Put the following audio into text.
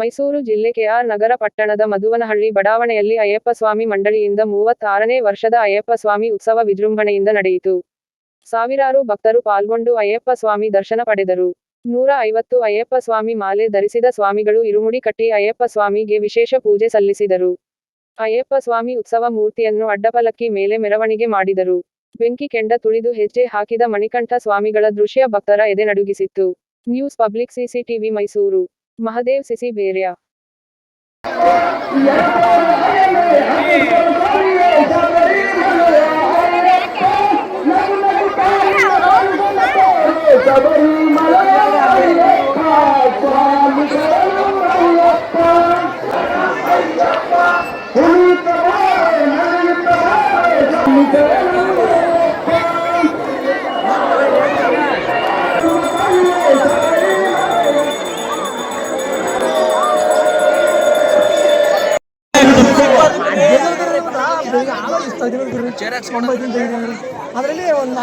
ಮೈಸೂರು ಜಿಲ್ಲೆ ಕೆಆರ್ ನಗರ ಪಟ್ಟಣದ ಮಧುವನಹಳ್ಳಿ ಬಡಾವಣೆಯಲ್ಲಿ ಅಯ್ಯಪ್ಪ ಸ್ವಾಮಿ ಮಂಡಳಿಯಿಂದ ಮೂವತ್ತಾರನೇ ವರ್ಷದ ಅಯ್ಯಪ್ಪ ಸ್ವಾಮಿ ಉತ್ಸವ ವಿಜೃಂಭಣೆಯಿಂದ ನಡೆಯಿತು. ಸಾವಿರಾರು ಭಕ್ತರು ಪಾಲ್ಗೊಂಡು ಅಯ್ಯಪ್ಪ ಸ್ವಾಮಿ ದರ್ಶನ ಪಡೆದರು. ನೂರ ಐವತ್ತು ಅಯ್ಯಪ್ಪ ಸ್ವಾಮಿ ಮಾಲೆ ಧರಿಸಿದ ಸ್ವಾಮಿಗಳು ಇರುಮುಡಿ ಕಟ್ಟಿ ಅಯ್ಯಪ್ಪ ಸ್ವಾಮಿಗೆ ವಿಶೇಷ ಪೂಜೆ ಸಲ್ಲಿಸಿದರು. ಅಯ್ಯಪ್ಪ ಸ್ವಾಮಿ ಉತ್ಸವ ಮೂರ್ತಿಯನ್ನು ಅಡ್ಡಪಲಕ್ಕಿ ಮೇಲೆ ಮೆರವಣಿಗೆ ಮಾಡಿದರು. ಬೆಂಕಿ ಕೆಂಡ ತುಳಿದು ಹೆಜ್ಜೆ ಹಾಕಿದ ಮಣಿಕಂಠ ಸ್ವಾಮಿಗಳ ದೃಶ್ಯ ಭಕ್ತರ ಎದೆ ನಡುಗಿಸಿತ್ತು. News public CCTV Mysuru. Mahadev cc बेरिया Yeah. ಅದರಲ್ಲಿ ಒಂದು